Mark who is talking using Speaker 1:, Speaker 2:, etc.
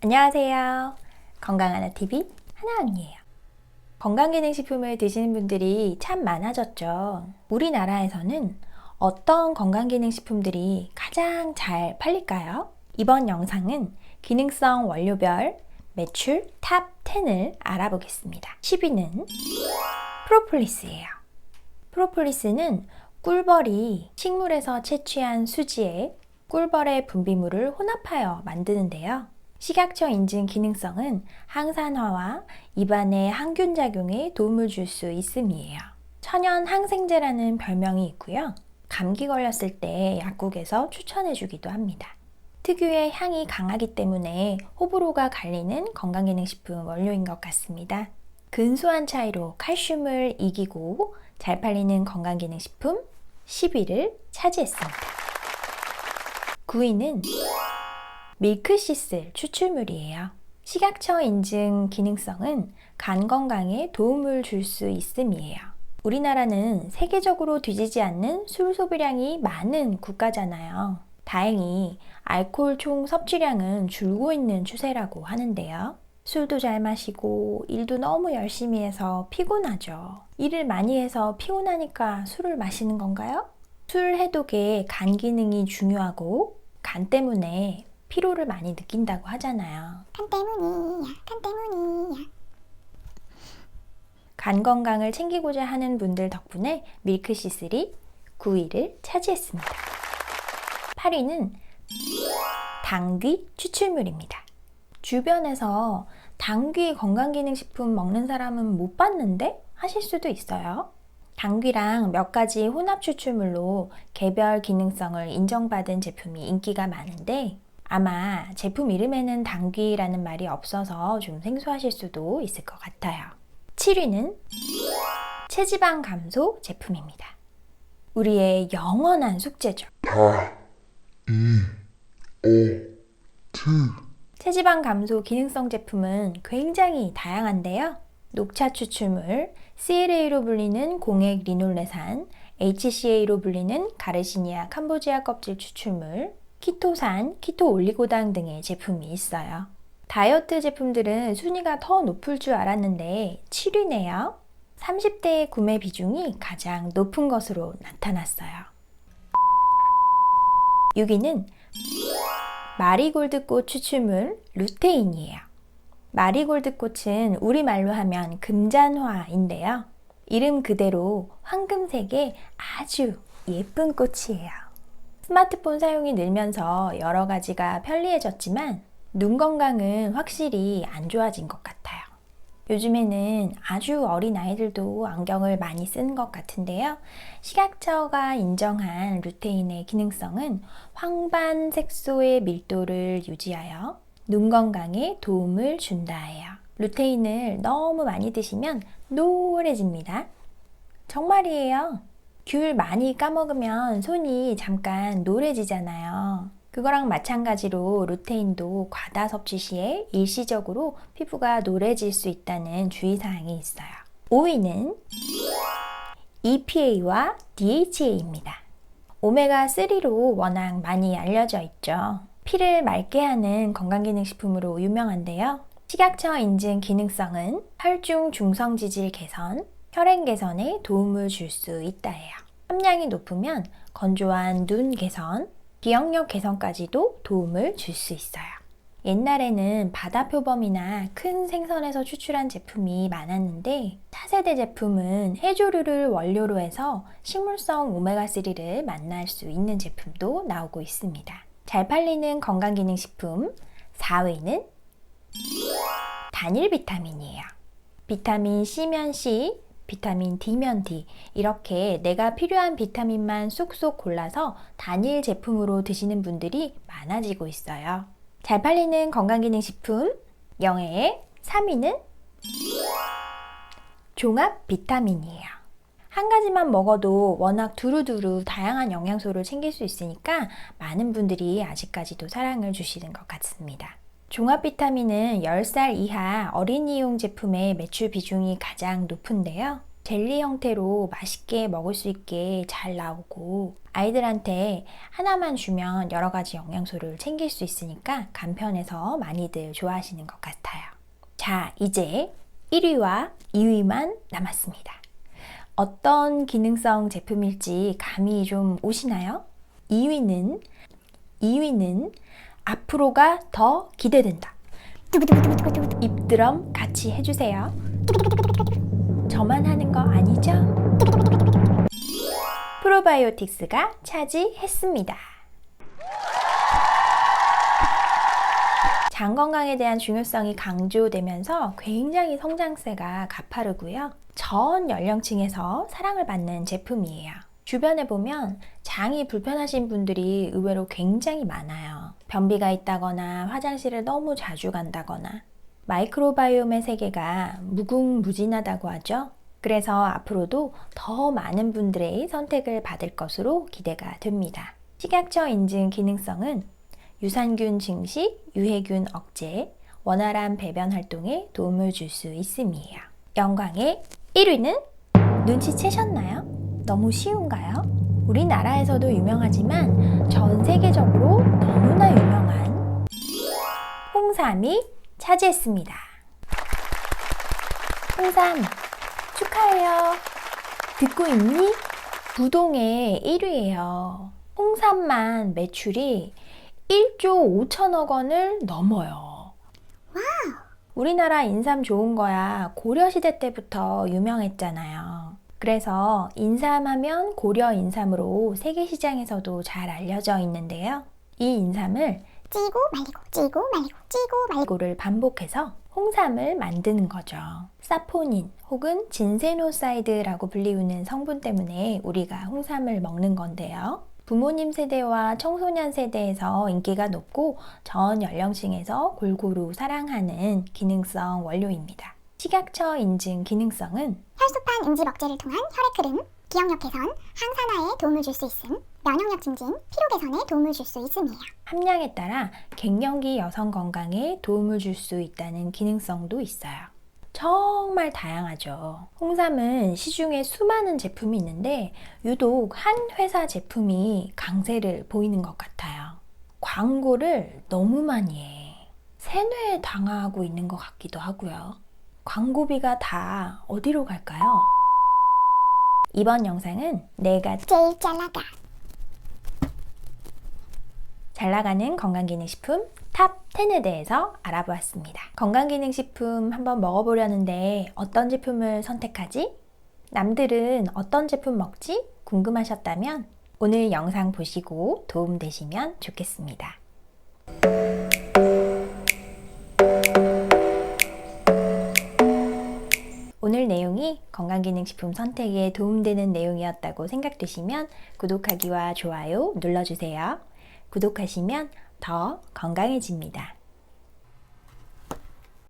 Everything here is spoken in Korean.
Speaker 1: 안녕하세요. 건강하나 TV 하나은이에요. 건강기능식품을 드시는 분들이 참 많아졌죠. 우리나라에서는 어떤 건강기능식품들이 가장 잘 팔릴까요? 이번 영상은 기능성 원료별 매출 탑 10을 알아보겠습니다. 10위는 프로폴리스예요. 프로폴리스는 꿀벌이 식물에서 채취한 수지에 꿀벌의 분비물을 혼합하여 만드는데요. 식약처 인증 기능성은 항산화와 입안의 항균 작용에 도움을 줄 수 있음이에요. 천연 항생제라는 별명이 있고요. 감기 걸렸을 때 약국에서 추천해 주기도 합니다. 특유의 향이 강하기 때문에 호불호가 갈리는 건강기능식품 원료인 것 같습니다. 근소한 차이로 칼슘을 이기고 잘 팔리는 건강기능식품 10위를 차지했습니다. 9위는 밀크시슬 추출물이에요. 식약처 인증 기능성은 간 건강에 도움을 줄 수 있음이에요. 우리나라는 세계적으로 뒤지지 않는 술 소비량이 많은 국가잖아요. 다행히 알코올 총 섭취량은 줄고 있는 추세라고 하는데요. 술도 잘 마시고 일도 너무 열심히 해서 피곤하죠. 일을 많이 해서 피곤하니까 술을 마시는 건가요? 술 해독에 간 기능이 중요하고 간 때문에 피로를 많이 느낀다고 하잖아요.
Speaker 2: 간 때문이야, 간 때문이야.
Speaker 1: 간 건강을 챙기고자 하는 분들 덕분에 밀크시슬이 9위를 차지했습니다. 8위는 당귀 추출물입니다. 주변에서 당귀 건강기능식품 먹는 사람은 못 봤는데 하실 수도 있어요. 당귀랑 몇 가지 혼합 추출물로 개별 기능성을 인정받은 제품이 인기가 많은데 아마 제품 이름에는 당귀라는 말이 없어서 좀 생소하실 수도 있을 것 같아요. 7위는 체지방 감소 제품입니다. 우리의 영원한 숙제죠. 체지방 감소 기능성 제품은 굉장히 다양한데요. 녹차 추출물, CLA로 불리는 공액 리놀레산, HCA로 불리는 가르시니아 캄보지아 껍질 추출물, 키토산, 키토 올리고당 등의 제품이 있어요. 다이어트 제품들은 순위가 더 높을 줄 알았는데 7위네요. 30대의 구매 비중이 가장 높은 것으로 나타났어요. 6위는 마리골드꽃 추출물 루테인이에요. 마리골드꽃은 우리말로 하면 금잔화인데요. 이름 그대로 황금색의 아주 예쁜 꽃이에요. 스마트폰 사용이 늘면서 여러 가지가 편리해졌지만 눈 건강은 확실히 안 좋아진 것 같아요. 요즘에는 아주 어린 아이들도 안경을 많이 쓰는 것 같은데요. 식약처가 인정한 루테인의 기능성은 황반 색소의 밀도를 유지하여 눈 건강에 도움을 준다예요. 루테인을 너무 많이 드시면 노래집니다. 정말이에요. 귤 많이 까먹으면 손이 잠깐 노래지잖아요. 그거랑 마찬가지로 루테인도 과다 섭취 시에 일시적으로 피부가 노래질 수 있다는 주의사항이 있어요. 5위는 EPA와 DHA입니다. 오메가3로 워낙 많이 알려져 있죠. 피를 맑게 하는 건강기능식품으로 유명한데요. 식약처 인증 기능성은 혈중 중성지질 개선, 혈행 개선에 도움을 줄 수 있다 해요. 함량이 높으면 건조한 눈 개선, 기억력 개선까지도 도움을 줄 수 있어요. 옛날에는 바다 표범이나 큰 생선에서 추출한 제품이 많았는데 차세대 제품은 해조류를 원료로 해서 식물성 오메가3를 만날 수 있는 제품도 나오고 있습니다. 잘 팔리는 건강기능식품 4위는 단일 비타민이에요. 비타민 C면 C, 비타민 D면 D 이렇게 내가 필요한 비타민만 쏙쏙 골라서 단일 제품으로 드시는 분들이 많아지고 있어요. 잘 팔리는 건강기능식품 영예의 3위는 종합 비타민이에요. 한 가지만 먹어도 워낙 두루두루 다양한 영양소를 챙길 수 있으니까 많은 분들이 아직까지도 사랑을 주시는 것 같습니다. 종합 비타민은 10살 이하 어린이용 제품의 매출 비중이 가장 높은데요. 젤리 형태로 맛있게 먹을 수 있게 잘 나오고 아이들한테 하나만 주면 여러 가지 영양소를 챙길 수 있으니까 간편해서 많이들 좋아하시는 것 같아요. 자, 이제 1위와 2위만 남았습니다. 어떤 기능성 제품일지 감이 좀 오시나요? 2위는 2위는 앞으로가 더 기대된다. 입드럼 같이 해주세요. 저만 하는 거 아니죠? 프로바이오틱스가 차지했습니다. 장 건강에 대한 중요성이 강조되면서 굉장히 성장세가 가파르고요. 전 연령층에서 사랑을 받는 제품이에요. 주변에 보면 장이 불편하신 분들이 의외로 굉장히 많아요. 변비가 있다거나 화장실을 너무 자주 간다거나 마이크로바이옴의 세계가 무궁무진하다고 하죠. 그래서 앞으로도 더 많은 분들의 선택을 받을 것으로 기대가 됩니다. 식약처 인증 기능성은 유산균 증식, 유해균 억제, 원활한 배변 활동에 도움을 줄 수 있음이에요. 영광의 1위는 눈치채셨나요? 너무 쉬운가요? 우리나라에서도 유명하지만 전 세계적으로 유명한 홍삼이 차지했습니다. 홍삼 축하해요. 듣고 있니? 부동의 1위예요. 홍삼만 매출이 1조 5천억 원을 넘어요. 우리나라 인삼 좋은 거야 고려시대 때부터 유명했잖아요. 그래서 인삼하면 고려 인삼으로 세계 시장에서도 잘 알려져 있는데요. 이 인삼을
Speaker 2: 찌고 말리고 찌고 말리고 찌고 말리고
Speaker 1: 고를 반복해서 홍삼을 만드는 거죠. 사포닌 혹은 진세노사이드라고 불리우는 성분 때문에 우리가 홍삼을 먹는 건데요. 부모님 세대와 청소년 세대에서 인기가 높고 전 연령층에서 골고루 사랑하는 기능성 원료입니다. 식약처 인증 기능성은
Speaker 2: 혈소판 응집 억제를 통한 혈액 흐름, 기억력 개선, 항산화에 도움을 줄 수 있음, 면역력 증진, 피로 개선에 도움을 줄 수 있음이에요.
Speaker 1: 함량에 따라 갱년기 여성 건강에 도움을 줄 수 있다는 기능성도 있어요. 정말 다양하죠. 홍삼은 시중에 수많은 제품이 있는데 유독 한 회사 제품이 강세를 보이는 것 같아요. 광고를 너무 많이 해. 세뇌에 당하고 있는 것 같기도 하고요. 광고비가 다 어디로 갈까요? 이번 영상은 내가
Speaker 2: 제일 잘 나가.
Speaker 1: 잘 나가는 건강기능식품 탑 10에 대해서 알아보았습니다. 건강기능식품 한번 먹어보려는데 어떤 제품을 선택하지? 남들은 어떤 제품 먹지? 궁금하셨다면 오늘 영상 보시고 도움되시면 좋겠습니다. 건강기능식품 선택에 도움되는 내용이었다고 생각되시면 구독하기와 좋아요 눌러주세요. 구독하시면 더 건강해집니다.